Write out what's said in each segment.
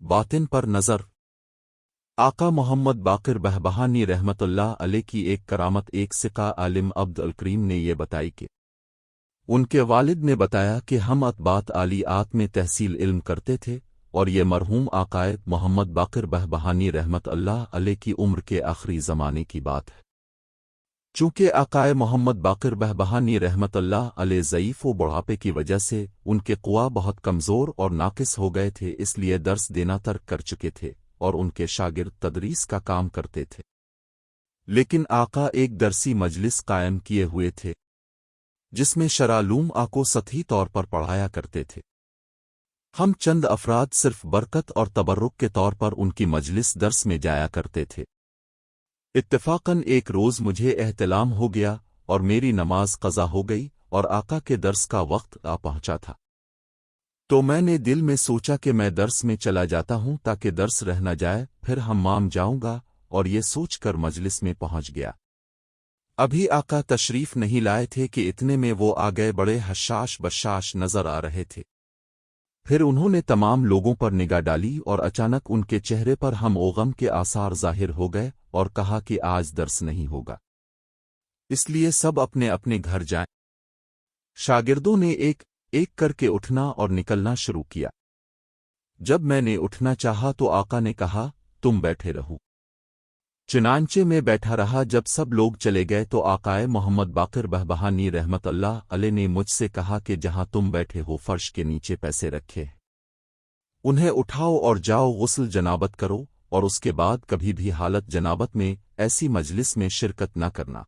باطن پر نظر۔ آقا محمد باقر بہبہانی رحمت اللہ علیہ کی ایک کرامت ایک سکا عالم عبد الکریم نے یہ بتائی کہ ان کے والد نے بتایا کہ ہم اتبات علی آت میں تحصیل علم کرتے تھے اور یہ مرحوم آقائے محمد باقر بہبہانی رحمت اللہ علیہ کی عمر کے آخری زمانے کی بات ہے۔ چونکہ عقائے محمد باقر بہبہانی رحمت اللہ علیہ ضعیف و بڑھاپے کی وجہ سے ان کے قوا بہت کمزور اور ناقص ہو گئے تھے، اس لیے درس دینا ترک کر چکے تھے اور ان کے شاگرد تدریس کا کام کرتے تھے۔ لیکن آقا ایک درسی مجلس قائم کیے ہوئے تھے، جس میں شرالوم آکو سطحی طور پر پڑھایا کرتے تھے۔ ہم چند افراد صرف برکت اور تبرک کے طور پر ان کی مجلس درس میں جایا کرتے تھے۔ اتفاقاً ایک روز مجھے احتلام ہو گیا اور میری نماز قضا ہو گئی اور آقا کے درس کا وقت آ پہنچا تھا۔ تو میں نے دل میں سوچا کہ میں درس میں چلا جاتا ہوں تاکہ درس رہ نہ جائے، پھر ہم مام جاؤں گا اور یہ سوچ کر مجلس میں پہنچ گیا۔ ابھی آقا تشریف نہیں لائے تھے کہ اتنے میں وہ آگئے بڑے حشاش بشاش نظر آ رہے تھے۔ پھر انہوں نے تمام لوگوں پر نگاہ ڈالی اور اچانک ان کے چہرے پر ہم اوغم کے آثار ظاہر ہو گئے اور کہا کہ آج درس نہیں ہوگا۔ اس لیے سب اپنے اپنے گھر جائیں۔ شاگردوں نے ایک ایک کر کے اٹھنا اور نکلنا شروع کیا۔ جب میں نے اٹھنا چاہا تو آقا نے کہا، تم بیٹھے رہو۔ چنانچے میں بیٹھا رہا، جب سب لوگ چلے گئے تو آقائے محمد باقر بہبہانی رحمت اللہ علیہ نے مجھ سے کہا کہ جہاں تم بیٹھے ہو، فرش کے نیچے پیسے رکھے۔ انہیں اٹھاؤ اور جاؤ، غسل جنابت کرو۔ اور اس کے بعد کبھی بھی حالت جنابت میں ایسی مجلس میں شرکت نہ کرنا۔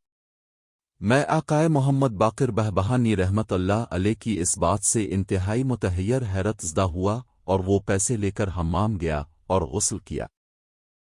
میں آقائے محمد باقر بہبہانی رحمت اللہ علیہ کی اس بات سے انتہائی متحیر حیرت زدہ ہوا اور وہ پیسے لے کر ہمام گیا اور غسل کیا۔